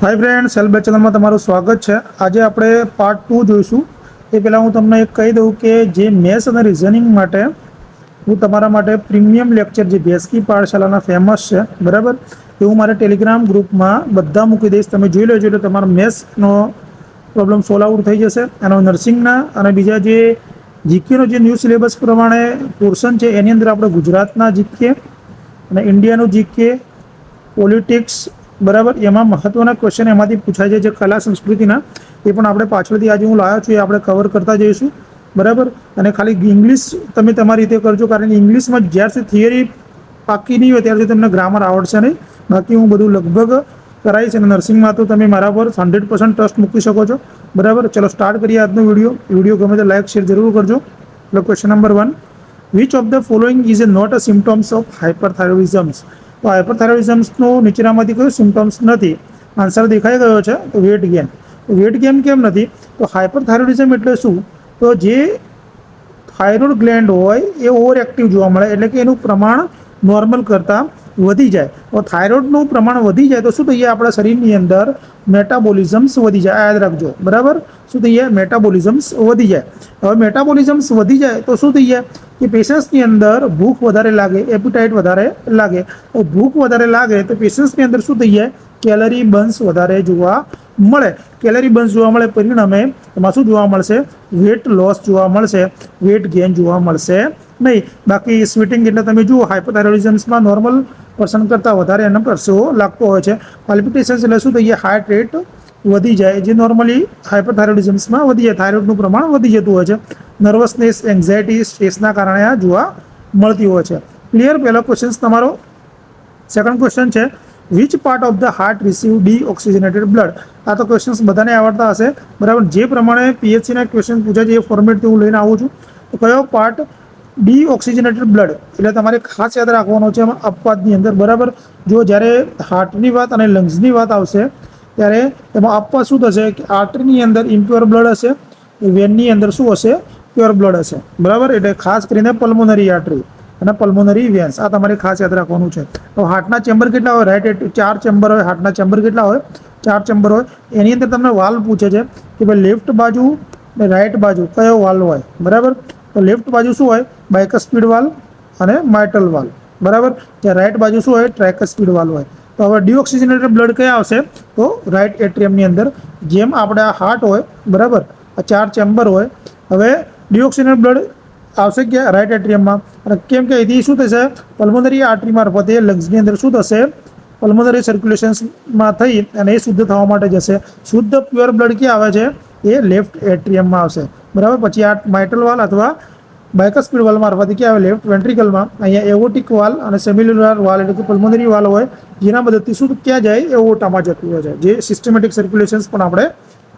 હાય friend cell બે ચેનલમાં તમારું સ્વાગત છે. આજે આપણે પાર્ટ ટુ જોઈશું. એ પહેલાં હું તમને એક કહી દઉં કે જે મેથ્સ અને રિઝનિંગ માટે હું તમારા માટે પ્રીમિયમ લેક્ચર જે બેસકી પાઠશાલાના ફેમસ છે, બરાબર? એ હું મારા ટેલિગ્રામ ગ્રુપમાં બધા મૂકી દઈશ. તમે જોઈ લેજો એટલે તમારો મેથ્સનો પ્રોબ્લેમ સોલ્વ આઉટ થઈ જશે. અને નર્સિંગના અને બીજા જે જીકેનો જે ન્યૂ સિલેબસ પ્રમાણે પોર્શન છે, એની અંદર આપણે ગુજરાતના જીકે અને ઇન્ડિયાનું જીકે પોલિટિક્સ બરાબર? એમાં મહત્વના ક્વેશ્ચન એમાંથી પૂછાય છે જે કલા સંસ્કૃતિના, એ પણ આપણે પાછળથી આજે હું લાવ્યો છું, એ આપણે કવર કરતા જઈશું. બરાબર? અને ખાલી ઇંગ્લિશ તમે તમારી રીતે કરજો, કારણ કે ઇંગ્લિશમાં જ્યાર સુધી થિયરી પાકી નહીં હોય ત્યાર સુધી તમને ગ્રામર આવડશે નહીં. બાકી હું બધું લગભગ કરાવીશ અને નર્સિંગમાં તો તમે મારા પર હંડ્રેડ પર્સન્ટ ટ્રસ્ટ મૂકી શકો છો. બરાબર? ચલો સ્ટાર્ટ કરીએ આજનો વીડિયો વીડિયો ગમે તો લાઇક શેર જરૂર કરજો. એટલે question number one which of the following is a not a symptoms of hyperthyroidisms તો હાઇપરથાઇરોઇઝમ્સનું નીચેનામાંથી કયું સિમ્ટમ્સ નથી. આન્સર દેખાઈ ગયો છે, તો વેટ ગેન વેટ ગેન કેમ નથી? તો હાઇપરથાઇરોઇડિઝમ એટલે શું? તો જે થાઇરોઇડ ગ્લેન્ડ હોય, એ ઓવર એક્ટિવ જોવા મળે, એટલે કે એનું પ્રમાણ નોર્મલ કરતાં વધી જાય. તો થાઇરોઇડનું પ્રમાણ વધી જાય, તો શું થઈ જાય આપણા શરીરની અંદર મેટાબોલિઝમ્સ વધી જાય. યાદ રાખજો. બરાબર? શું થઈ જાય મેટાબોલિઝમ્સ વધી જાય. હવે મેટાબોલિઝમ્સ વધી જાય, તો શું થઈ જાય કે પેશન્ટ્સની અંદર ભૂખ વધારે લાગે એપિટાઇટ વધારે લાગે. તો ભૂખ વધારે લાગે તો પેશન્ટ્સની અંદર શું થઈ જાય? કેલરી બન્સ વધારે જોવા મળે. કેલરી બન્સ જોવા મળે, પરિણામે એમાં શું જોવા મળશે? વેટ લોસ જોવા મળશે. વેટ ગેઇન જોવા મળશે નહીં. બાકી સ્વીટિંગ એટલે તમે જુઓ હાઇપોથાઇરોઇડિઝમ્સમાં નોર્મલ પર્સન કરતાં વધારે એનો પરસેવો લાગતો હોય છે. પાલ્પિટેશન્સ એટલે શું થઈ જાય? હાર્ટ રેટ વધી જાય, જે નોર્મલી હાઇપરથાઇરોડિઝમ્સમાં વધી જાય થાઇરોઇડનું પ્રમાણ વધી જતું હોય છે. નર્વસનેસ એન્ઝાયટી સ્ટ્રેસના કારણે આ જોવા મળતી હોય છે. ક્લિયર પહેલો ક્વેશ્ચન તમારો. સેકન્ડ ક્વેશ્ચન છે which part of the heart receive deoxygenated blood આ તો ક્વેશ્ચન્સ બધાને આવડતા હશે. બરાબર? જે પ્રમાણે પીએચસીના ક્વેશ્ચન પૂછાય છે, એ ફોર્મેટથી હું લઈને આવું છું. તો કયો પાર્ટ ડી ઓક્સિજનેટેડ બ્લડ એટલે તમારે ખાસ યાદ રાખવાનો છે અપવાદની અંદર. બરાબર? જો જ્યારે હાર્ટની વાત અને લંગ્સની વાત આવશે ત્યારે એમાં આપવા શું થશે કે આર્ટરીની અંદર ઇમ્પ્યોર બ્લડ હશે, વેનની અંદર શું હશે? પ્યોર બ્લડ હશે. બરાબર? એટલે ખાસ કરીને પલ્મોનરી આર્ટરી અને પલ્મોનરી વેન્સ આ તમારે ખાસ યાદ રાખવાનું છે. તો હાર્ટના ચેમ્બર કેટલા હોય? રાઈટ ચાર ચેમ્બર હોય, હાર્ટના ચેમ્બર કેટલા હોય? ચાર ચેમ્બર હોય. એની અંદર તમને વાલ પૂછે છે કે ભાઈ લેફ્ટ બાજુ ને રાઈટ બાજુ કયો વાલ હોય? બરાબર? તો લેફ્ટ બાજુ શું હોય? બાયકસ્પીડ વાલ્વ અને માઇટલ વાલ્વ બરાબર? ત્યાં રાઈટ બાજુ શું હોય? ટ્રાયકસ્પીડ વાલ હોય. તો હવે ડિઓક્સિજનેટેડ બ્લડ કયા આવશે? તો રાઈટ એટ્રિયમની અંદર, જેમ આપણે આ હાર્ટ હોય, બરાબર? આ ચાર ચેમ્બર હોય. હવે ડિઓક્સિજનેટેડ બ્લડ આવશે ક્યાં? રાઈટ એટ્રિયમમાં અને કેમ કે અહીંથી શું થશે? પલ્મોનરી આર્ટરી મારફતે લંગ્સની અંદર શું થશે? પલ્મોનરી સર્ક્યુલેશન્સમાં થઈ અને એ શુદ્ધ થવા માટે જશે. શુદ્ધ પ્યોર બ્લડ ક્યાં આવે છે? એ લેફ્ટ એટ્રિયમમાં આવશે. બરાબર? પછી આ માઇટલ વાલ અથવા બાયકસ્પીડ વાલ મારફતે ક્યાં આવે લેફ્ટ વેન્ટ્રિકલમાં અહીંયા એવોટિક વાલ અને સેમ્યુલર વાલ એટલે કે પલ્મોનરી વાલ હોય, જેના મદદથી શું ક્યાં જાય? એવોટામાં જતું હોય છે. જે સિસ્ટમેટિક સર્ક્યુલેશન્સ પણ આપણે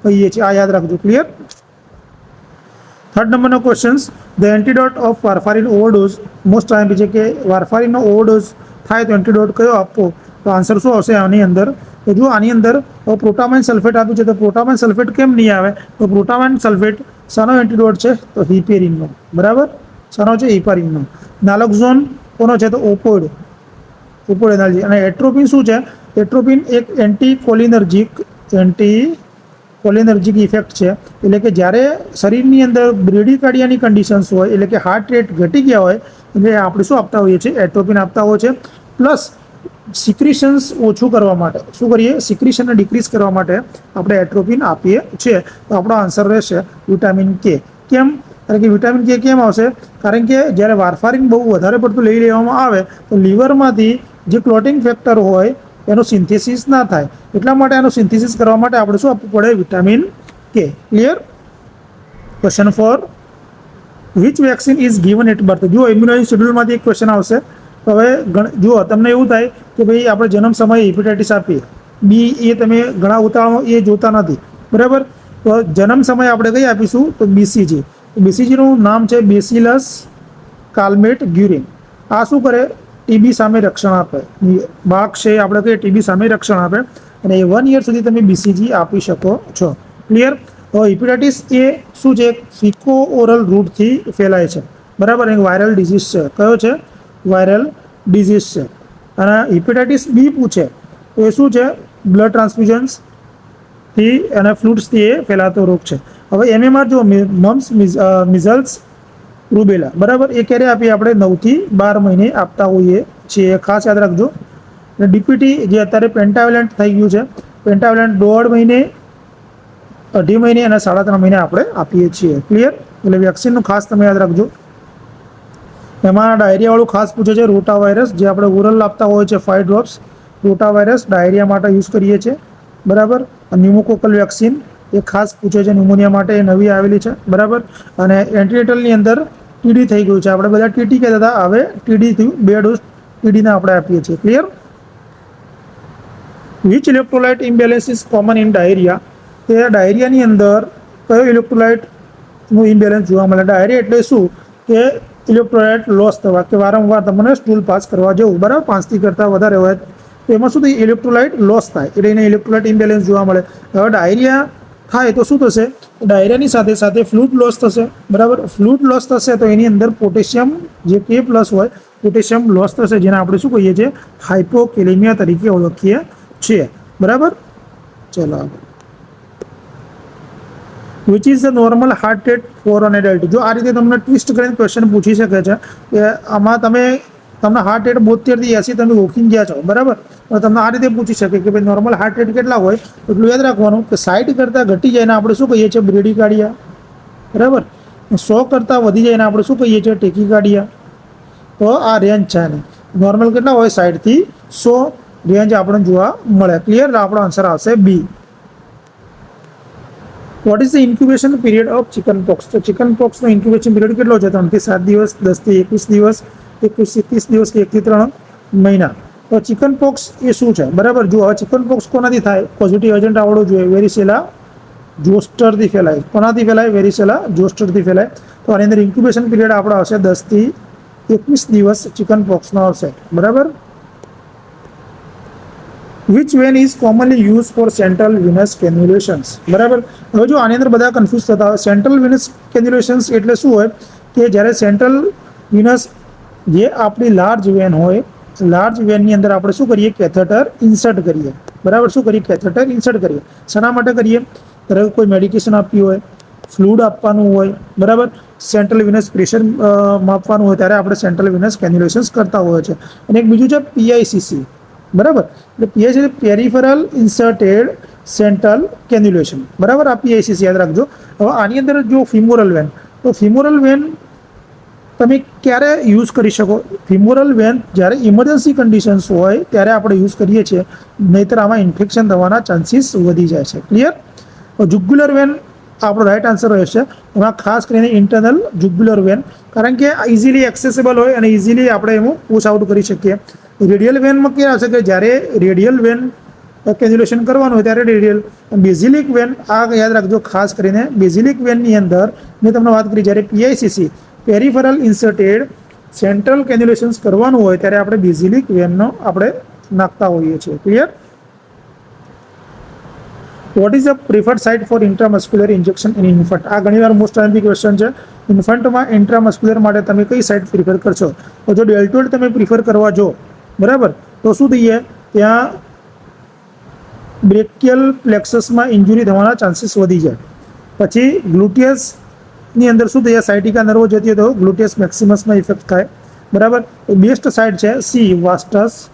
કહીએ છીએ. આ યાદ રાખજો ક્લિયર થર્ડ નંબરનો questions the antidote of warfarin overdose most time છે કે વારફારીનનો ઓવરડોઝ થાય તો એન્ટીડોટ કયો આપવો? તો આન્સર શું આવશે આની અંદર? તો જો આની અંદર પ્રોટામાઇન સલ્ફેટ આપ્યું છે, તો પ્રોટામાઇન સલ્ફેટ કેમ નહીં આવે? તો પ્રોટામાઇન સલ્ફેટ શાનો એન્ટીડોટ છે તો હિપેરિનનો બરાબર? શાનો છે હિપારિનનો નાલોક્ઝોન કોનો છે તો ઓપોઇડ ઓપોઇડ એનાલજી. અને એટ્રોપિન શું છે? એટ્રોપિન એક એન્ટી કોલિનર્જિક એન્ટી કોલિનર્જિક ઇફેક્ટ છે. એટલે કે જ્યારે શરીરની અંદર બ્રેડિકાર્ડિયાની કન્ડિશન્સ હોય, એટલે કે હાર્ટ રેટ ઘટી ગયા હોય, એટલે આપણે શું આપતા હોઈએ છીએ? એટ્રોપિન આપતા હોય છે પ્લસ સિક્રિશન્સ ઓછું કરવા માટે. શું કરીએ? સિક્રિશનને ડિક્રીઝ કરવા માટે આપણે એટ્રોપિન આપીએ છીએ. તો આપણો આન્સર રહેશે વિટામિન કે કેમ? કારણ કે વિટામિન કે કેમ આવશે? કારણ કે જ્યારે વારફારિન બહુ વધારે પડતું લઈ લેવામાં આવે, તો લીવરમાંથી જે ક્લોટિંગ ફેક્ટર હોય, એનું સિન્થેસિસ ના થાય. એટલા માટે એનું સિન્થેસિસ કરવા માટે આપણે શું આપવું પડે? Vitamin K clear question four which vaccine is given at birth જુઓ ઇમ્યુનાઇઝ શેડ્યુલમાંથી એક ક્વેશ્ચન આવશે. તો હવે જુઓ, તમને એવું થાય કે ભાઈ આપણે જન્મ સમયે હિપેટાઇટિસ આપીએ. બી, એ તમે ઘણા ઉતાવળમાં એ જોતા નથી. બરાબર? તો જન્મ સમયે આપણે કઈ આપીશું? તો બીસીજી બીસીજીનું નામ છે બેસિલસ કાલ્મેટ ગ્યુરિન. આ શું કરે? ટીબી સામે રક્ષણ આપે. બાક છે, આપણે કહીએ ટીબી સામે રક્ષણ આપે. અને એ વન યર સુધી તમે બીસીજી આપી શકો છો. ક્લિયર તો હિપેટાઇટિસ એ શું છે? ફિકો ઓરલ રૂટથી ફેલાય છે. બરાબર? એક વાયરલ ડિઝીઝ છે. કયો છે? વાયરલ ડિઝીઝ છે. અને હિપેટાઇટિસ બી પૂછે તો એ શું છે? બ્લડ ટ્રાન્સફ્યુઝન્સથી અને ફ્લૂટ્સથી એ ફેલાતો રોગ છે. હવે એમએમઆર જો મમ્સ મિઝલ્સ રૂબેલા, બરાબર? એ ક્યારે આપીએ આપણે? નવથી બાર મહિને આપતા હોઈએ છીએ. ખાસ યાદ રાખજો. અને ડીપીટી જે અત્યારે પેન્ટાવેલન્ટ થઈ ગયું છે, પેન્ટાવેલન્ટ દોઢ મહિને, અઢી મહિને અને સાડા ત્રણ મહિને આપણે આપીએ છીએ. ક્લિયર? એટલે વેક્સિનનું ખાસ તમે યાદ રાખજો. એમાં ડાયરિયાવાળું ખાસ પૂછે છે રોટા વાયરસ જે આપણે ઓરલ આપતા હોય છે five drops rotavirus diarrhoea માટે યુઝ કરીએ છીએ. બરાબર? ન્યુમોકોકલ વેક્સિન એ ખાસ પૂછે છે ન્યુમોનિયા માટે, એ નવી આવેલી છે. બરાબર? અને એન્ટીનેટલની અંદર ટીડી થઈ ગયું છે. આપણે બધા ટીટી કહેતા હતા, હવે ટીડી થયું, બે ડોઝ ટીડીને આપણે આપીએ છીએ. Clear which electrolyte imbalance common in diarrhea તે ડાયરિયાની અંદર કયો ઇલેક્ટ્રોલાઇટનું ઇમ્બેલેન્સ જોવા મળે? ડાયરિયા એટલે શું? કે ઇલેક્ટ્રોલાઇટ લોસ થવા કે વારંવાર તમને સ્ટૂલ પાસ કરવા જવું, બરાબર? પાંચથી કરતાં વધારે હોય તો એમાં શું થાય? ઇલેક્ટ્રોલાઇટ લોસ થાય. એટલે એને ઇલેક્ટ્રોલાઇટ ઇમ્બેલેન્સ જોવા મળે. હવે ડાયરિયા થાય તો શું થશે? ડાયરિયાની સાથે સાથે ફ્લૂટ લોસ થશે. બરાબર? ફ્લૂટ લોસ થશે તો એની અંદર પોટેશિયમ જે કે પ્લસ હોય પોટેશિયમ લોસ થશે, જેને આપણે શું કહીએ છીએ? હાઇપોકેલેમિયા તરીકે ઓળખીએ છીએ. બરાબર? ચલો આગળ. Which is a normal heart rate for an adult જો આ રીતે તમને ટ્વિસ્ટ કરીને ક્વેશ્ચન પૂછી શકે છે કે આમાં તમે, તમને હાર્ટ રેટ બોતેરથી એંસી તમે વોકિંગ ગયા છો, બરાબર? તમને આ રીતે પૂછી શકે કે ભાઈ નોર્મલ હાર્ટ રેટ કેટલા હોય? એટલું યાદ રાખવાનું કે સાઠ કરતાં ઘટી જાય ને આપણે શું કહીએ છીએ? બ્રેડી કાઢિયા બરાબર? સો કરતાં વધી જાય ને આપણે શું કહીએ છીએ? ટેકી કાઢીયા તો આ રેન્જ છે ને નોર્મલ કેટલા હોય? સાઠથી સો. રેન્જ આપણને જોવા મળે. ક્લિયર આપણો આન્સર આવશે B what is the incubation period of chickenpox તો ચિકન પોક્સનો ઇન્ક્યુબેશન પીરિયડ કેટલો છે? ત્રણથી સાત દિવસ દસથી એકવીસ દિવસ એકવીસથી ત્રીસ દિવસ કે એકથી ત્રણ મહિના. તો ચિકન પોક્સ એ શું છે? બરાબર? જો હવે ચિકન પોક્સ કોનાથી થાય? પોઝિટિવ એજન્ટ આવડવું જોઈએ. વેરીસેલા જોસ્ટરથી ફેલાય. કોનાથી ફેલાય? વેરીસેલા જોસ્ટરથી ફેલાય. તો આની અંદર ઇન્ક્યુબેશન પીરિયડ આપણો આવશે દસથી એકવીસ દિવસ ચિકન પોક્સનો આવશે બરાબર? Which vein is commonly use for central venous cannulations બરાબર? હવે જો આની અંદર બધા કન્ફ્યુઝ થતા હોય સેન્ટ્રલ વિનસ કેન્યુલેશન્સ એટલે શું હોય? કે જ્યારે સેન્ટ્રલ વિનસ જે આપણી લાર્જ વેન હોય લાર્જ વેનની અંદર આપણે શું કરીએ? કેથેટર ઇન્સર્ટ કરીએ. બરાબર? શું કરીએ? કેથેટર ઇન્સર્ટ કરીએ. શેના માટે કરીએ? ધારો કોઈ મેડિકેશન આપવી હોય ફ્લૂડ આપવાનું હોય, બરાબર? સેન્ટ્રલ વિનસ પ્રેશર માપવાનું હોય, ત્યારે આપણે સેન્ટ્રલ વિનસ કેન્યુલેશન્સ કરતા હોય છે અને એક બીજું છે પીઆઈસીસી બરાબર? એટલે PIC peripheral inserted central cannulation બરાબર? આ પીઆઈસીસી યાદ રાખજો. હવે આની અંદર જો ફિમોરલ વેન તો ફિમોરલ વેન તમે ક્યારે યુઝ કરી શકો? ફિમોરલ વેન જ્યારે ઇમરજન્સી કન્ડિશન્સ હોય, ત્યારે આપણે યુઝ કરીએ છીએ. નહીંતર આમાં ઇન્ફેક્શન થવાના ચાન્સીસ વધી જાય છે. ક્લિયર જુગ્યુલર વેન આપણો રાઈટ આન્સર રહેશે એમાં ખાસ કરીને ઇન્ટરનલ જુગ્યુલર વેન કારણ કે ઇઝીલી એક્સેસેબલ હોય અને ઇઝીલી આપણે એનું પુશ આઉટ કરી શકીએ. રેડિયલ વેનમાં ક્યાં આવશે કે જ્યારે રેડિયલ વેન કેન્યુલેશન કરવાનું હોય ત્યારે રેડિયલ. બેઝિલિક વેન, આ યાદ રાખજો, ખાસ કરીને બેઝિલિક વેનની અંદર મેં તમને વાત કરી, જ્યારે PICC peripheral inserted central cannulations કરવાનું હોય ત્યારે આપણે બેઝિલિક વેનનો આપણે નાખતા હોઈએ છીએ. Clear what is a preferred site for intramuscular injection in infant આ ઘણીવાર મોસ્ટ ટાઈમથી ક્વેશ્ચન છે. ઇન્ફન્ટમાં ઇન્ટ્રામસ્ક્યુલર માટે તમે કઈ સાઇટ પ્રિફર કરશો? તો જો ડેલ્ટોઇડ તમે પ્રિફર કરવા જો બરાબર? તો શું થઈએ? ત્યાં બ્રેકિયલ પ્લેક્સસમાં ઇન્જુરી થવાના ચાન્સીસ વધી જાય. પછી ગ્લુટિયસની અંદર શું થઈ જાય સાઇટિકા નર્વો જતી તો ગ્લુટિયસ મેક્સિમસમાં ઇફેક્ટ થાય. બરાબર? બેસ્ટ સાઇડ છે સી, વાસ્ટસ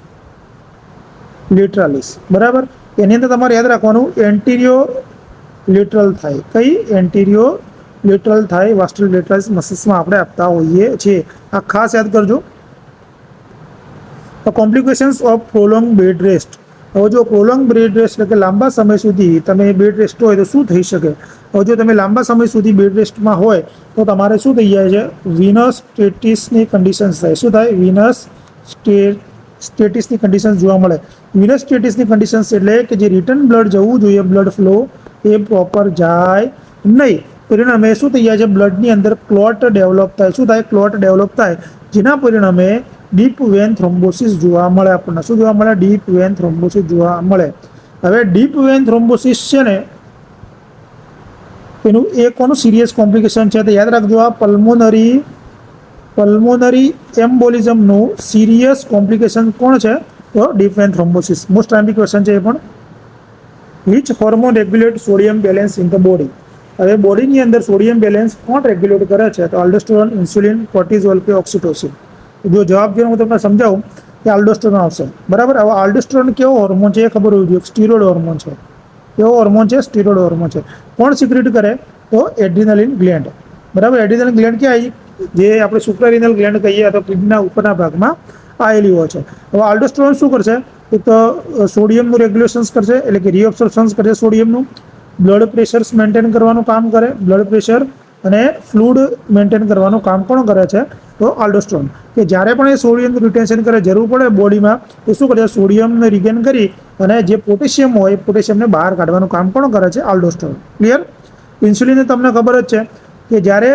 લેટરાલિસ. બરાબર? એની અંદર તમારે યાદ રાખવાનું, એન્ટિરિયો લેટરલ થાય. કઈ એન્ટિરિયો લેટરલ થાય? વાસ્ટલ લેટરાલિસ મસલ્સમાં આપણે આપતા હોઈએ છીએ. આ ખાસ યાદ કરજો. Complications of prolong bed rest હવે જો પ્રોલોંગ બેડ રેસ્ટ એટલે કે લાંબા સમય સુધી તમે બેડ રેસ્ટ હોય તો શું થઈ શકે? હવે જો તમે લાંબા સમય સુધી બેડ રેસ્ટમાં હોય તો તમારે શું થઈ જાય છે? વિનસ સ્ટેટિસની કન્ડિશન્સ થાય. શું થાય? વિનસ સ્ટેટ સ્ટેટિસની કન્ડિશન્સ જોવા મળે. વિનસ સ્ટેટિસની કન્ડિશન્સ એટલે કે જે રિટર્ન બ્લડ જવું જોઈએ બ્લડ ફ્લો એ પ્રોપર જાય નહીં. પરિણામે શું થઈ જાય છે? બ્લડની અંદર ક્લોટ ડેવલપ થાય. શું થાય? ક્લોટ ડેવલપ થાય. જેના પરિણામે ડીપ વેન થ્રોમ્બોસિસ જોવા મળે આપણને. શું જોવા મળે? ડીપ વેન થ્રોમ્બોસિસ જોવા મળે. હવે ડીપ વેન થ્રોમ્બોસિસ છે ને, એનું એ કોનું સિરિયસ કોમ્પ્લિકેશન છે તો યાદ રાખજો આ પલ્મોનરી પલ્મોનરી એમ્બોલિઝમનું સિરિયસ કોમ્પ્લિકેશન કોણ છે? તો deep vein thrombosis most time question છે એ પણ. Which hormone regulate sodium balance in the body હવે બોડીની અંદર સોડિયમ બેલેન્સ કોણ રેગ્યુલેટ કરે છે? તો આલ્ડોસ્ટોરોન, ઇન્સ્યુલિન, કોર્ટિઝોલ કે ઓક્સિટોસિન. જો જવાબ જો હું તમને સમજાવું કે આલ્ડોસ્ટોરોન આવશે. બરાબર? હવે આલ્ડોસ્ટોરોન કેવો હોર્મોન છે એ ખબર હોવી જોઈએ. સ્ટીરોડ હોર્મોન છે. કેવો હોર્મોન છે? સ્ટીરોડ હોર્મોન છે. કોણ સિક્રેટ કરે? તો એડ્રિનલિન ગ્લેન્ડ બરાબર? એડ્રિનલ ગ્લેન્ડ ક્યાં જે આપણે સુપ્રારિનલ ગ્લેન્ડ કહીએ અથવા કિડનીના ઉપરના ભાગમાં આવેલી હોય છે. હવે આલ્ડોસ્ટેરોન શું કરશે? એક તો સોડિયમનું રેગ્યુલેશન્સ કરશે, એટલે કે રીઅબ્સોર્પ્શન્સ કરશે સોડિયમનું. બ્લડ પ્રેશર્સ મેન્ટેન કરવાનું કામ કરે બ્લડ પ્રેશર અને ફ્લુડ મેન્ટેન કરવાનું કામ પણ કરે છે, તો આલ્ડોસ્ટ્રોન કે જ્યારે પણ એ સોડિયમનું રિટેન્શન કરે, જરૂર પડે બોડીમાં, તો શું કરે સોડિયમને રિગેન કરી અને જે પોટેશિયમ હોય, એ પોટેશિયમને બહાર કાઢવાનું કામ પણ કરે છે આલ્ડોસ્ટ્રોન ક્લિયર ઇન્સ્યુલિન તમને ખબર જ છે કે જ્યારે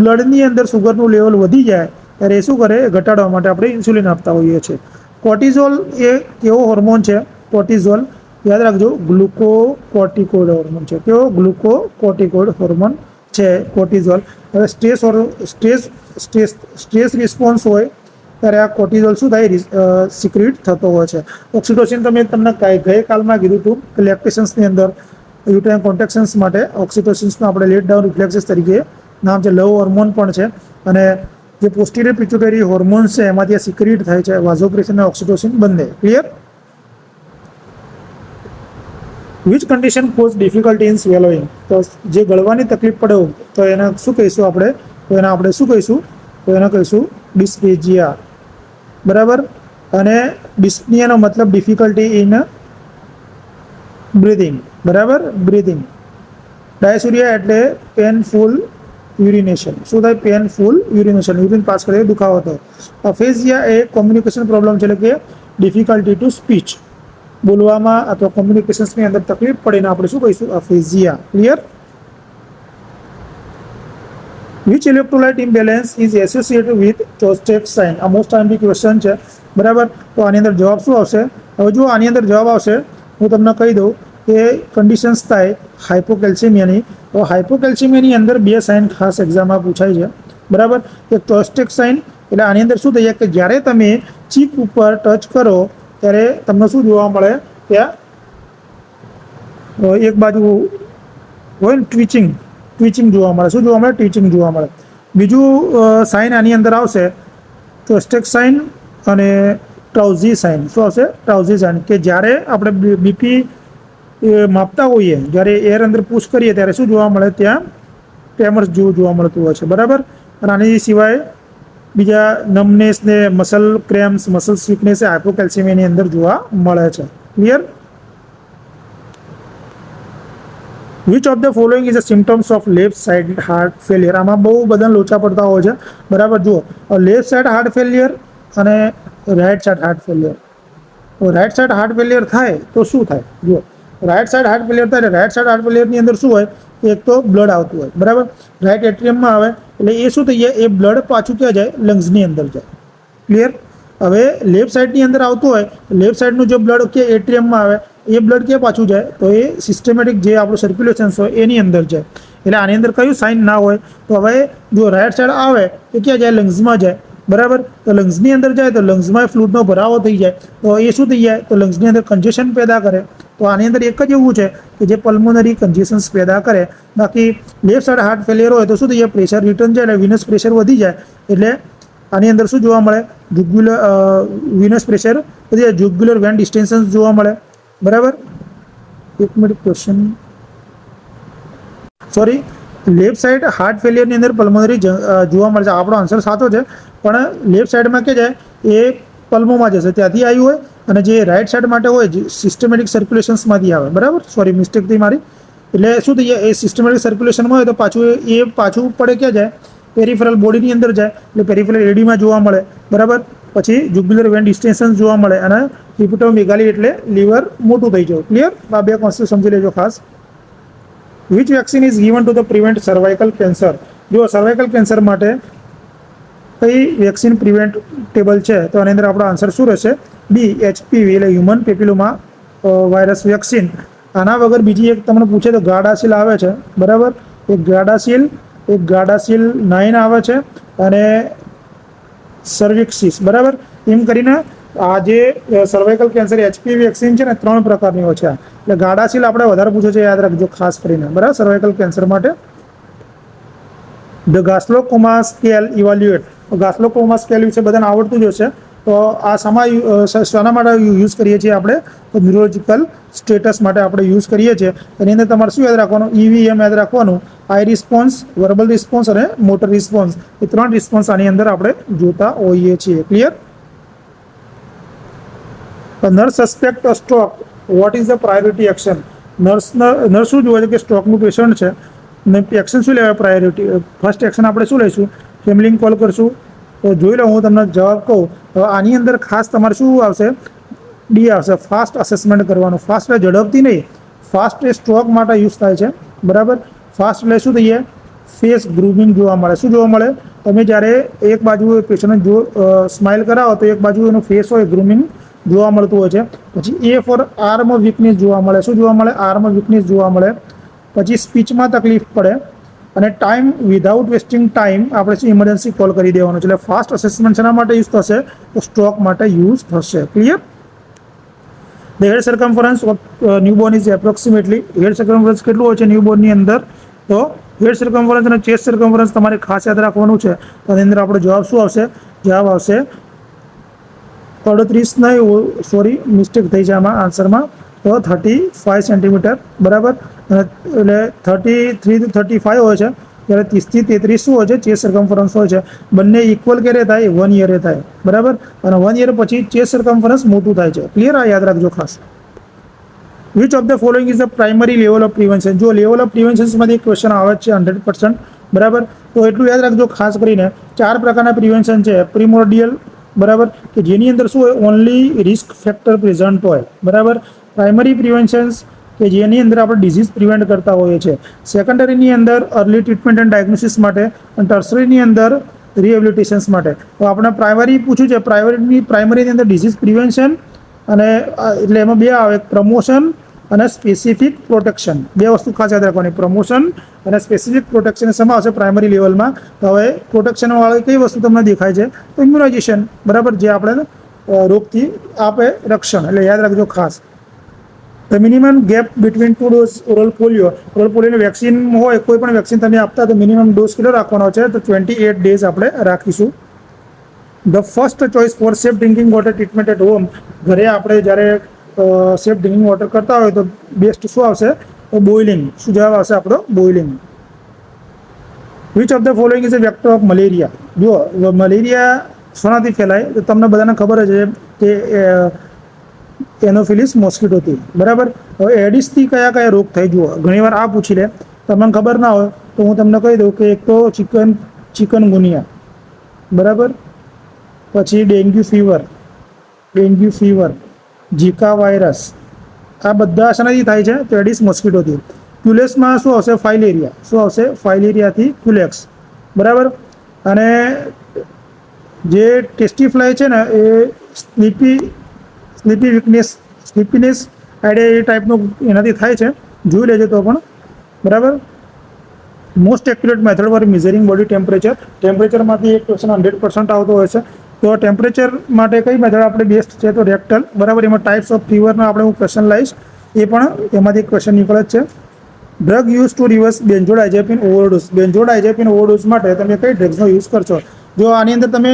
બ્લડની અંદર સુગરનું લેવલ વધી જાય, ત્યારે એ શું કરે, એ ઘટાડવા માટે આપણે ઇન્સ્યુલિન આપતા હોઈએ છીએ. કોર્ટિઝોલ એ કેવો હોર્મોન છે? કોર્ટિઝોલ યાદ રાખજો ગ્લુકોકોર્ટિકોઇડ હોર્મોન છે. કેવો? ગ્લુકોકોર્ટિકોઇડ હોર્મોન છે કોર્ટિઝોલ હવે stress stress stress stress response હોય, ત્યારે આ કોર્ટિઝોલ શું થાય? સિક્રિટ થતો હોય છે. ઓક્સિટોસિન તમે તમને ગઈકાલમાં કીધું હતું કે લેક્ટેશન્સની અંદર યુટ્રાઇન કોન્ટ્રેક્શન્સ માટે ઓક્સિટોસિન્સનું આપણે લેટ ડાઉન રિફ્લેક્સિસ તરીકે નામ છે, લવ હોર્મોન પણ છે. અને જે પોસ્ટિરિયર પિચ્યુટરી હોર્મોન્સ છે, એમાંથી આ સિક્રિટ થાય છે વાઝોપ્રેસિન અને ઓક્સિટોસિન બંને. Clear which condition cause difficulty in swallowing. તો જે ગળવાની તકલીફ પડે તો એને શું કહીશું આપણે? તો એને આપણે શું કહીશું? તો એને કહીશું ડિસ્પેજિયા. બરાબર? અને ડિસ્પનિયાનો મતલબ ડિફિકલ્ટી ઇન બ્રિધિંગ બરાબર? બ્રિધિંગ ડાયસુરિયા એટલે પેનફુલ યુરિનેશન. શું થાય? Painful urination. યુરિન પાસ કરીએ દુખાવો હતો. અફેઝિયા એ કોમ્યુનિકેશન પ્રોબ્લેમ છે, એટલે કે ડિફિકલ્ટી ટુ સ્પીચ. બોલવામાં અથવા કોમ્યુનિકેશન્સની અંદર તકલીફ પડીને આપણે શું કહીશું? Aphasia clear which electrolyte imbalance is associated with Chvostek sign આ મોસ્ટ આઈમ્પી ક્વેશ્ચન છે. બરાબર? તો આની અંદર જવાબ શું આવશે? હવે જો આની અંદર જવાબ આવશે. હું તમને કહી દઉં કે કન્ડિશન્સ થાય હાઇપોકેલ્સિમિયાની તો હાઇપોકેલ્સિમિયાની અંદર બે સાઇન ખાસ એક્ઝામમાં પૂછાય છે. બરાબર? એક ચોસ્ટેક સાઇન એટલે આની અંદર શું થઈ જાય? કે જ્યારે તમે ચીક ઉપર ટચ કરો ત્યારે તમને શું જોવા મળે? ત્યાં એક બાજુ હોય ને ટ્વિચિંગ ટ્વિચિંગ જોવા મળે. શું જોવા મળે? ટ્વિચિંગ જોવા મળે. બીજું સાઇન આની અંદર આવશે. તો સ્ટેક સાઇન અને ટ્રાઉઝી સાઇન શું આવશે? ટ્રાઉઝી સાઇન કે જ્યારે આપણે બીપી માપતા હોઈએ, જ્યારે એર અંદર પુશ કરીએ, ત્યારે શું જોવા મળે? ત્યાં ટેમર્સ જેવું જોવા મળતું હોય છે. બરાબર? અને આની સિવાય બીજા નમનેસ ને મસલ ક્રેમ્સ મસલ સ્વીકનેસ એ હાઇપોકેલ્સિયમની અંદર જોવા મળે છે. Clear which of the following is a symptoms of left side heart failure આમાં બહુ બધા લોચા પડતા હોય છે. બરાબર, જુઓ. લેફ્ટ સાઇડ હાર્ટ ફેલિયર અને right side heart failure right side heart failure થાય તો શું થાય? જુઓ. રાઇટ સાઇડ હાર્ટ ફેલિયર થાય રાઇટ સાઇડ હાર્ટ ફેલિયરની અંદર શું હોય? એક તો બ્લડ આવતું હોય. બરાબર? રાઇટ એટ્રિયમમાં આવે એટલે એ શું થઈ જાય? એ બ્લડ પાછું ક્યાં જાય? લંગ્સની અંદર જાય. ક્લિયર હવે લેફ્ટ સાઈડની અંદર આવતું હોય લેફ્ટ સાઈડનું જે બ્લડ કે એટ્રિયમમાં આવે, એ બ્લડ ક્યાં પાછું જાય? તો એ સિસ્ટમેટિક જે આપણું સર્ક્યુલેશન્સ હોય, એની અંદર જાય. એટલે આની અંદર કયું સાઇન ના હોય? તો હવે જો રાઇટ સાઈડ આવે, એ ક્યાં જાય? લંગ્સમાં જાય. બરાબર? તો લંગ્સની અંદર જાય, તો લંગ્સમાં ફ્લૂડનો ભરાવો થઈ જાય. તો એ શું થઈ જાય? તો લંગ્સની અંદર કન્જેશન પેદા કરે. તો આની અંદર એક જ એવું છે કે જે પલ્મોનરી કન્જેશન્સ પેદા કરે, બાકી લેફ્ટ સાઈડ હાર્ટ ફેલિયર હોય તો શું થઈ જાય? પ્રેશર રિટર્ન જાય, એટલે વિનસ પ્રેશર વધી જાય. એટલે આની અંદર શું જોવા મળે? જુગ્યુલર વિનસ પ્રેશર વધી જાય. જુગ્યુલર વેન ડિસ્ટેન્શન જોવા મળે. બરાબર? એક minute question sorry left side heart ફેલિયરની અંદર પલ્મોનરી જોવા મળે છે. આપણો આન્સર સાચો છે. પણ લેફ્ટ સાઈડમાં કે જાય એ પલ્મોમાં જશે. ત્યાંથી આવ્યું હોય અને જે રાઈટ સાઈડ માટે હોય, જે સિસ્ટમેટિક સર્ક્યુલેશન્સમાંથી આવે. બરાબર? સોરી મિસ્ટેક થઈ મારી. એટલે શું થઈ જાય? એ સિસ્ટમેટિક સર્ક્યુલેશનમાં હોય તો પાછું એ પાછું પડે ક્યાં જાય? પેરીફરલ બોડીની અંદર જાય. એટલે પેરિફરલ એડીમાં જોવા મળે. બરાબર? પછી જુબ્યુલર વેન ડિસ્ટેન્શન જોવા મળે. અને રિપીટો મેગાલી એટલે લીવર મોટું થઈ જવું. ક્લિયર આ બે કોન્સેપ્ટ સમજી લેજો ખાસ. Which vaccine is given to the prevent cervical cancer જો સર્વાઇકલ કેન્સર માટે કઈ વેક્સિન પ્રિવેન્ટેબલ છે? તો આની અંદર આપણો આન્સર શું રહેશે? બી એચપીવી એટલે હ્યુમન પેપિલોમા વાયરસ વેક્સિન આના વગર બીજી એક તમને પૂછે તો ગાડાસીલ આવે છે. બરાબર? એક ગાડાસીલ એક ગાડાસીલ નાઇન આવે છે અને સર્વિક્સિસ બરાબર? એમ કરીને આ જે સર્વાઇકલ કેન્સર એચપી વેક્સિન છે ને, ત્રણ પ્રકારની હોય છે. એટલે ગાડાસીલ આપણે વધારે પૂછે છે, યાદ રાખજો, ખાસ કરીને. બરાબર? સર્વાઇકલ કેન્સર માટે. The Glasgow coma scale evaluate Glasgow coma scale વિશે બધાને આવડતું જ હશે. તો આ સમા શાના માટે યુઝ કરીએ છીએ આપણે? તો ન્યુરોલોજિકલ સ્ટેટસ માટે આપણે યુઝ કરીએ છીએ. એની અંદર તમારે શું યાદ રાખવાનું? ઈવીએમ યાદ રાખવાનું. આઈ રિસ્પોન્સ, વર્બલ રિસ્પોન્સ અને મોટર રિસ્પોન્સ. એ ત્રણ રિસ્પોન્સ આની અંદર આપણે જોતા હોઈએ છીએ. Clear? Nurse suspect stroke. What is the priority action? નર્સના, nurse શું જોવે છે કે સ્ટ્રોકનું પેશન્ટ છે? ને એક્શન શું લેવાય પ્રાયોરિટી? ફર્સ્ટ એક્શન આપણે શું લઈશું? ફેમિલીને કોલ કરશું. તો જોઈ લો હું તમને જવાબ કહું. તો આની અંદર ખાસ તમારે શું આવશે? ડી આવશે. ફાસ્ટ અસેસમેન્ટ કરવાનું. ફાસ્ટ એટલે ઝડપથી નહીં. ફાસ્ટ એ સ્ટ્રોક માટે યુઝ થાય છે. બરાબર? ફાસ્ટ એટલે શું થઈએ? ફેસ ગ્રુમિંગ જોવા મળે. શું જોવા મળે? તમે જ્યારે એક બાજુ પેશન્ટને જો સ્માઇલ કરાવો, તો એક બાજુ એનું ફેસ હોય ગ્રુમિંગ જોવા મળતું હોય છે. પછી એ ફોર આર્મ વીકનેસ જોવા મળે. શું જોવા મળે? આર્મ વીકનેસ જોવા મળે. પછી સ્પીચમાં તકલીફ પડે. અને ટાઈમ વિધાઉટ વેસ્ટિંગ ટાઈમ આપણે શું ઇમરજન્સી કોલ કરી દેવાનો છે, એટલે ફાસ્ટ અસેસમેન્ટ શેના માટે યુઝ થશે? તો સ્ટોક માટે યુઝ થશે. Clear the head circumference of newborn is approximately head circumference કેટલું હોય છે ન્યૂબોર્નની અંદર? તો હેડ સરકમફરન્સ અને ચેસ્ટ સરકમફરન્સ તમારે ખાસ યાદ રાખવાનું છે. તો એની અંદર આપણો જવાબ શું આવશે? જવાબ આવશે, અડત્રીસ નહીં સોરી મિસ્ટેક થઈ છે આમાં આન્સરમાં તો થર્ટી ફાઇવ સેન્ટીમીટર બરાબર? એટલે thirty three to thirty five હોય છે, ત્યારે ત્રીસથી તેત્રીસ શું હોય છે? ચેસ સરકમફરન્સ હોય છે. બંને ઇક્વલ ક્યારે થાય? વન યરે થાય. બરાબર? અને વન યર પછી ચેસ સરકમફરન્સ મોટું થાય છે. ક્લિયર આ? યાદ રાખજો ખાસ. Which of the following is the primary level of prevention જો લેવલ ઓફ પ્રિવેન્શન્સમાંથી ક્વેશ્ચન આવે છે હંડ્રેડ પર્સન્ટ બરાબર? તો એટલું યાદ રાખજો ખાસ કરીને, ચાર પ્રકારના પ્રિવેન્શન છે. પ્રિમોડિયલ બરાબર? કે જેની અંદર શું હોય? ઓનલી રિસ્ક ફેક્ટર પ્રેઝન્ટ હોય. બરાબર? પ્રાઇમરી પ્રિવેન્શન્સ કે જેની અંદર આપણે ડિઝીઝ પ્રિવેન્ટ કરતા હોઈએ છીએ. સેકન્ડરીની અંદર અર્લી ટ્રીટમેન્ટ એન્ડ ડાયગ્નોસિસ માટે અને ટર્સરીની અંદર રિહેબિલિટેશન્સ માટે. તો આપણે પ્રાઇમરી પૂછ્યું છે પ્રાઇમરીની પ્રાઇમરીની અંદર ડિઝીઝ પ્રિવેન્શન અને એટલે એમાં બે આવે. પ્રમોશન અને સ્પેસિફિક પ્રોટેક્શન બે વસ્તુ ખાસ યાદ રાખવાની. પ્રમોશન અને સ્પેસિફિક પ્રોટેક્શન શેમાં આવશે? પ્રાઇમરી લેવલમાં તો હવે પ્રોટેક્શનવાળી કઈ વસ્તુ તમને દેખાય છે? તો ઇમ્યુનાઇઝેશન બરાબર? જે આપણે રોગથી આપે રક્ષણ. એટલે યાદ રાખજો ખાસ. The minimum gap between two dose oral polio oral પોલિયોની vaccine હોય, કોઈ પણ વેક્સિન તમે આપતા તો મિનિમમ ડોઝ કેટલો રાખવાનો છે. તો ટ્વેન્ટી એટ ડેઝ આપણે રાખીશું. The first choice for safe drinking water treatment at home ઘરે આપણે જ્યારે સેફ ડ્રિંકિંગ વોટર કરતા હોય, તો બેસ્ટ શું આવશે? તો બોઇલિંગ શું જવાબ આવશે આપણો? Boiling which of the following is a vector of malaria જુઓ મલેરિયા શોનાથી ફેલાય. તો તમને બધાને ખબર જ છે કે એનોફિલિસ મોસ્કિટોથી બરાબર? હવે એડિસથી કયા કયા રોગ થાય જુઓ. ઘણીવાર આ પૂછી લે. તમને ખબર ના હોય તો હું તમને કહી દઉં કે એક તો ચિકન ચિકન ગુનિયા બરાબર? પછી dengue fever dengue fever, Zika virus. આ બધા શાનાથી થાય છે તો એડિસ મોસ્કિટોથી ક્યુલેક્સમાં શું આવશે? ફાઇલેરિયા. શું આવશે? ફાઇલેરિયાથી ક્યુલેક્સ. બરાબર? અને જે ટેસ્ટી ફ્લાય છે ને એ sleepy sleepy weakness sleepiness idea એ ટાઈપનું એનાથી થાય છે. જોઈ લેજો તો પણ. બરાબર? Most accurate method for measuring body temperature ટેમ્પરેચરમાંથી એક ક્વેશ્ચન હંડ્રેડ પર્સન્ટ આવતો હોય છે. તો ટેમ્પરેચર માટે કઈ મેથડ આપણે બેસ્ટ છે તો રેક્ટલ બરાબર? એમાં ટાઈપ્સ ઓફ ફીવરનો આપણે હું ક્વેશ્ચન લાવીશ એ પણ એમાંથી ક્વેશ્ચન નીકળે જ છે. Drug use to reverse benzodiazepine overdose benzodiazepine overdose માટે તમે કઈ ડ્રગ્સનો યુઝ કરશો? જો આની અંદર તમે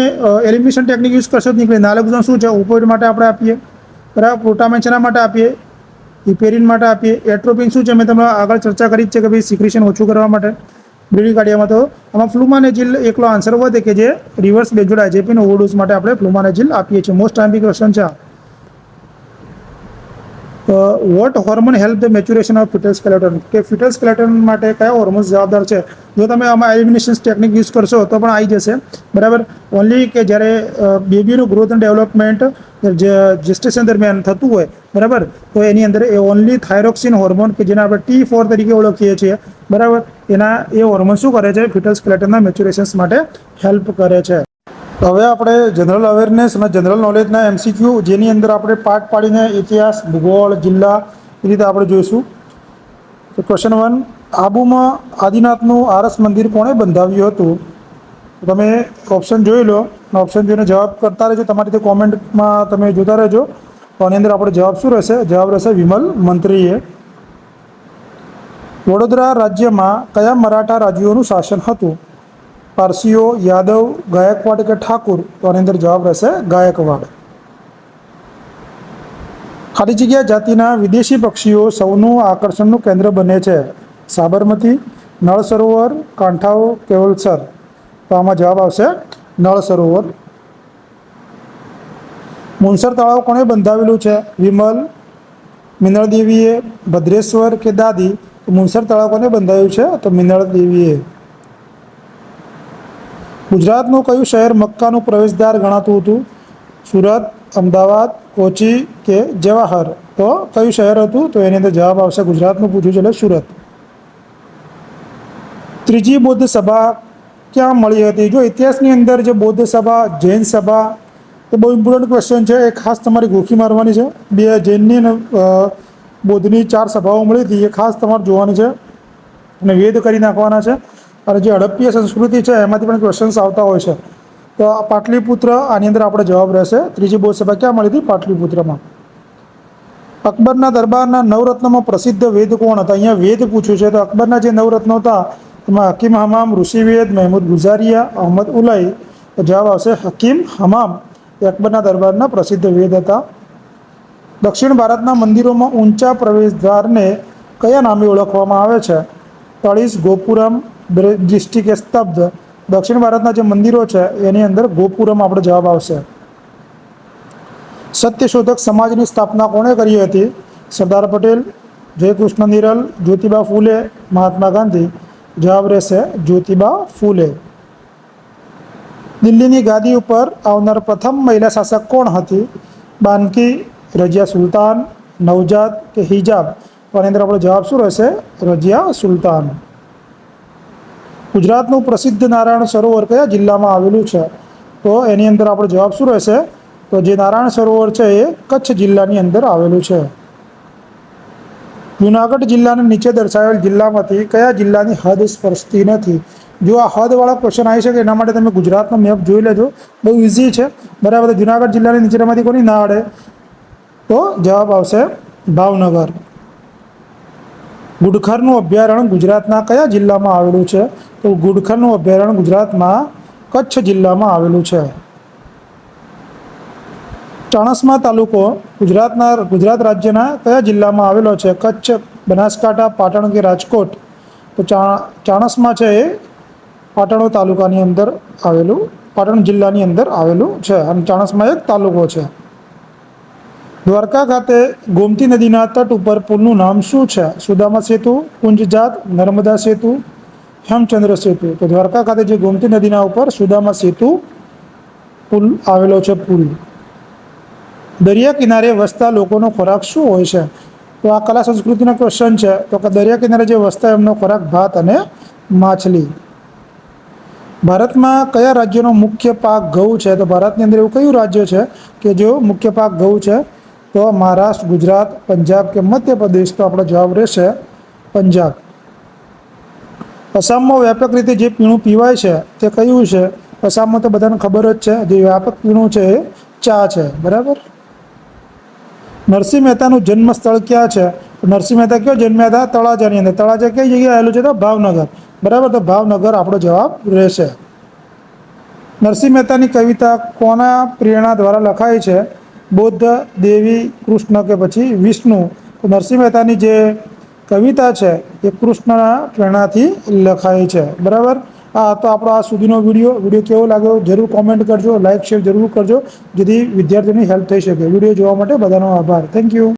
એલિમિનેશન ટેકનિક યુઝ કરશો જ નીકળે. નાલેગ્ઝોન શું છે? ઓપોઇડ માટે આપણે આપીએ. બરાબર પ્રોટામેન શેના માટે આપીએ? ઇપેરિન માટે આપીએ? એટ્રોપિન શું છે? મેં તમને આગળ ચર્ચા કરી જ છે કે ભાઈ સિક્રેશન ઓછું કરવા માટે. બ્રિડિકાર્ડિયામાં તો આમાં ફ્લુમાનેજિલ એકલો આન્સર વધે કે જે રિવર્સ બેન્ઝોડાઇઝેપિન ઓવરડોઝ માટે આપણે ફ્લુમાનેજિલ આપીએ છીએ. મોસ્ટ ટાઈમ ક્વેશ્ચન છે આ. What hormone help the maturation of fetal skeleton કે ફિટલ સ્કેલેટન માટે કયા હોર્મોન્સ જવાબદાર છે? જો તમે આમાં એલિમિનેશન ટેકનિક યુઝ કરશો, તો પણ આવી જશે. બરાબર? ઓનલી કે જ્યારે બેબીનું ગ્રોથ એન્ડ ડેવલપમેન્ટ જે જેસ્ટેશન દરમિયાન થતું હોય, બરાબર? તો એની અંદર એ ઓનલી થાઇરોક્સિન હોર્મોન કે જેને આપણે ટી ફોર તરીકે ઓળખીએ છીએ, બરાબર? એના એ હોર્મોન શું કરે છે? ફિટલ સ્કેલેટનના મેચ્યુરેશન્સ માટે હેલ્પ કરે છે. હવે આપણે જનરલ અવેરનેસ અને જનરલ નોલેજના એમસીક્યુ જેની અંદર આપણે પાઠ પાડીને ઇતિહાસ, ભૂગોળ, જિલ્લા એ રીતે આપણે જોઈશું. તો ક્વેશ્ચન વન આબુમાં આદિનાથનું આરસ મંદિર કોણે બંધાવ્યું હતું? તમે ઓપ્શન જોઈ લો. ઓપ્શન જોઈને જવાબ કરતા રહેજો. તમારી રીતે કોમેન્ટમાં તમે જોતા રહેજો. તો આની અંદર આપણો જવાબ શું રહેશે? જવાબ રહેશે વિમલ મંત્રીએ. વડોદરા રાજ્યમાં કયા મરાઠા રાજ્યોનું શાસન હતું? પારસીઓ, યાદવ ગાયકવાડ કે ઠાકુર તો આની અંદર જવાબ રહેશે ગાયકવાડ ખાલી જગ્યા જાતિના વિદેશી પક્ષીઓ સૌનું આકર્ષણનું કેન્દ્ર બને છે. સાબરમતી, નળ સરોવર, કાંઠાઓ, કેવલસર. તો આમાં જવાબ આવશે નળ સરોવર. મુનસર તળાવ કોણે બંધાવેલું છે? વિમલ મિનળ દેવીએ ભદ્રેશ્વર કે દાદી? મુનસર તળાવ કોને બંધાયું છે? તો મિનળ દેવીએ ગુજરાતનું કયું શહેર મક્કાનું પ્રવેશદ્વાર ગણાતું હતું? સુરત, અમદાવાદ, કોચી કે જવાહર? તો કયું શહેર હતું? તો એની અંદર જવાબ આવશે ગુજરાતનું. પૂછ્યું છે એટલે સુરત. ત્રીજી બૌદ્ધ સભા ક્યાં મળી હતી? જો ઇતિહાસની અંદર જે બૌદ્ધ સભા, જૈન સભા, એ બહુ ઇમ્પોર્ટન્ટ ક્વેશ્ચન છે. એ ખાસ તમારી ગોખી મારવાની છે. બે જૈનની બૌદ્ધની ચાર સભાઓ મળી હતી. એ ખાસ તમારે જોવાની છે અને વેદ કરી નાખવાના છે. અને જે હડપ્પીય સંસ્કૃતિ છે, એમાંથી પણ ક્વેશ્ચન્સ આવતા હોય છે. તો પાટલીપુત્ર, આની અંદર આપણે જવાબ રહેશે. ત્રીજી બોધ સભા ક્યાં મળી હતી? પાટલીપુત્રમાં. અકબરના દરબારના નવરત્નમાં પ્રસિદ્ધ વેદ કોણ હતા? અહીંયા વેદ પૂછ્યું છે. તો અકબરના જે નવરત્નો હતા, એમાં હકીમ હમામ, ઋષિવેદ, મહેમૂદ ગુજારિયા, અહમદ ઉલાઈ. જવાબ આવશે હકીમ હમામ. એ અકબરના દરબારના પ્રસિદ્ધ વેદ હતા. દક્ષિણ ભારતના મંદિરોમાં ઊંચા પ્રવેશદ્વારને કયા નામે ઓળખવામાં આવે છે? તળીસ, ગોપુરમ દૃષ્ટિ કે સ્તબ્ધ. દક્ષિણ ભારતના જે મંદિરો છે, એની અંદર ગોપુરમ આપણે જવાબ આવશે. સત્યશોધક સમાજની સ્થાપના કોણે કરી હતી? સરદાર પટેલ, જયકૃષ્ણ નિરલ, જ્યોતિબા ફૂલે, મહાત્મા ગાંધી. જવાબ રહેશે જ્યોતિબા ફૂલે. દિલ્હીની ગાદી ઉપર આવનાર પ્રથમ મહિલા શાસક કોણ હતી? બાનકી, રજિયા સુલતાન, નવજાત કે હિજાબ? પણ અંદર આપણો જવાબ શું રહેશે? રજિયા સુલતાન. ગુજરાતનું પ્રસિદ્ધ નારાયણ સરોવર કયા જિલ્લામાં આવેલું છે? તો એની અંદર આપણો જવાબ શું રહેશે? તો જે નારાયણ સરોવર છે એ કચ્છ જિલ્લાની અંદર આવેલું છે. જુનાગઢ જિલ્લાને નીચે દર્શાવેલ જિલ્લામાંથી કયા જિલ્લાની હદ સ્પર્શતી નથી? જો આ હદવાળા ક્વેશ્ચન આવી શકે, એના માટે તમે ગુજરાતનો મેપ જોઈ લેજો. બહુ ઇઝી છે. બરાબર જૂનાગઢ જિલ્લાની નીચેનામાંથી કોની ના અડે તો જવાબ આવશે ભાવનગર. ગુડખરનું અભયારણ્ય ગુજરાતના કયા જિલ્લામાં આવેલું છે? ગુડખરનું અભયારણ્ય ગુજરાતમાં કચ્છ જિલ્લામાં આવેલું છે. ચાણસ્મા તાલુકો ગુજરાતના, ગુજરાત રાજ્યના કયા જિલ્લામાં આવેલો છે? કચ્છ, બનાસકાંઠા, પાટણ કે રાજકોટ? તો ચાણસ્મા છે એ પાટણો તાલુકાની અંદર આવેલું, પાટણ જિલ્લાની અંદર આવેલું છે અને ચાણસ્મા એક તાલુકો છે. દ્વારકા ખાતે ગોમતી નદીના તટ ઉપર પુલનું નામ શું છે? સુદામા સેતુ, કુંજજાત, નર્મદા સેતુ હેમચંદ્ર સેતુ. તો દ્વારકા ખાતે જે ગોમતી નદીના ઉપર સુદામા સેતુ પુલ આવેલો છે પુલ. દરિયા કિનારે વસતા લોકોનો ખોરાક શું હોય છે? તો આ કલા સંસ્કૃતિનો ક્વેશ્ચન છે. તો કે દરિયા કિનારે જે વસતા એમનો ખોરાક ભાત અને માછલી. ભારતમાં કયા રાજ્યનો મુખ્ય પાક ઘઉં છે? તો ભારતની અંદર એવું કયું રાજ્ય છે કે જો મુખ્ય પાક ઘઉં છે? તો મહારાષ્ટ્ર, ગુજરાત, પંજાબ કે મધ્યપ્રદેશ? તો આપણો જવાબ રહેશે પંજાબ. આસામમાં વ્યાપક રીતે જે પીણું પીવાય છે, તે કયું છે? આસામમાં તો બધાને ખબર જ છે, જે વ્યાપક પીણું છે એ ચા છે, બરાબર? નરસિંહ મહેતાનું જન્મ સ્થળ ક્યાં છે? નરસિંહ મહેતા કયો જન્મ્યા હતા? તળાજાની અંદર. તળાજા કઈ જગ્યાએ આવેલું છે તો? ભાવનગર. બરાબર? તો ભાવનગર આપણો જવાબ રહેશે. નરસિંહ મહેતાની કવિતા કોના પ્રેરણા દ્વારા લખાય છે? બુદ્ધ દેવી કૃષ્ણ કે પછી વિષ્ણુ? તો નરસિંહ મહેતાની જે કવિતા છે એ કૃષ્ણના પ્રેરણાથી લખાઈ છે. બરાબર? આ તો આપણો આ સુધીનો વીડિયો. વીડિયો કેવો લાગ્યો જરૂર કોમેન્ટ કરજો લાઇક શેર જરૂર કરજો, જેથી વિદ્યાર્થીઓની હેલ્પ થઈ શકે. વીડિયો જોવા માટે બધાનો આભાર. Thank you